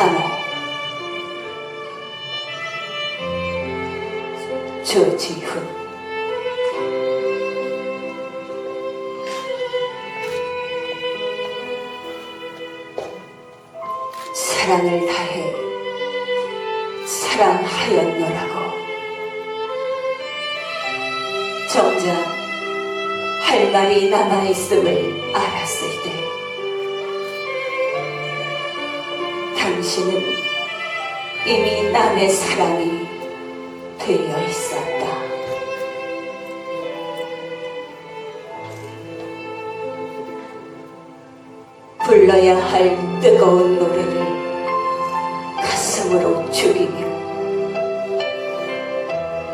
찬호 조지훈 사랑을 다해 사랑하였노라고. 정작 할 말이 남아있음을 알았을 때. 당신은 이미 남의 사랑이 되어 있었다. 불러야 할 뜨거운 노래를 가슴으로 죽이며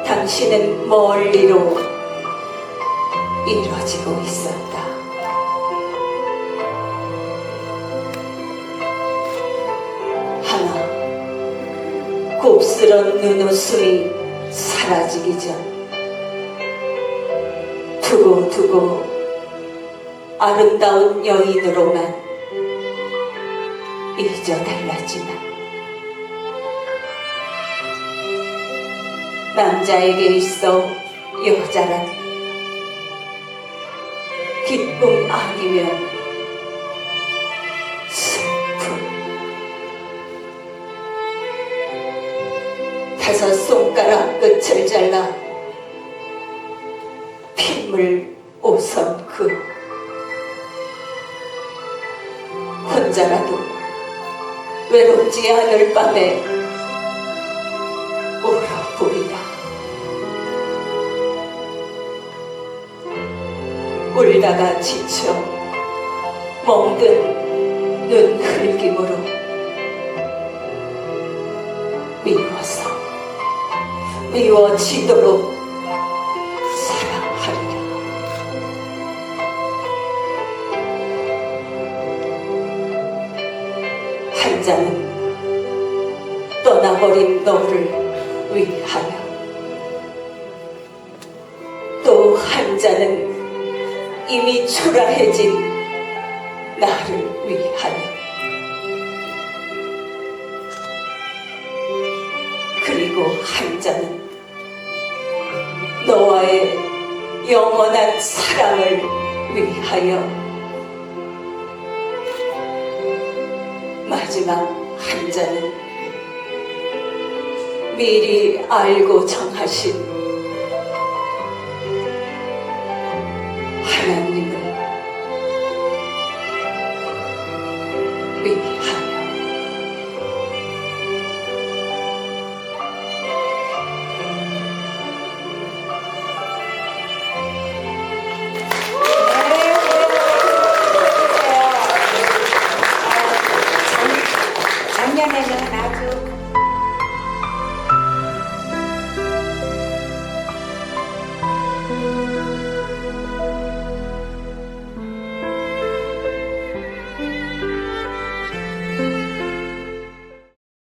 당신은 멀리로 이뤄지고 있었다. 곱스런 눈웃음이 사라지기 전. 두고두고 아름다운 여인으로만 잊어달랐지만 남자에게 있어 여자란 기쁨 아니면 다섯 손가락 끝을 잘라. 핏물 오선 그 혼자라도 외롭지 않을 밤에 울어보리라. 울다가 지쳐 멍든 눈 흘김으로 미워서 미워 지도록 사랑하리라 한 잔은 떠나버린 너를 위하여. 또한 잔은 이미 초라해진 나를 위하여. 그리고 한 잔은 영원한 사랑을 위하여. 마지막 한 잔은 미리 알고 정하신 하나님을 위한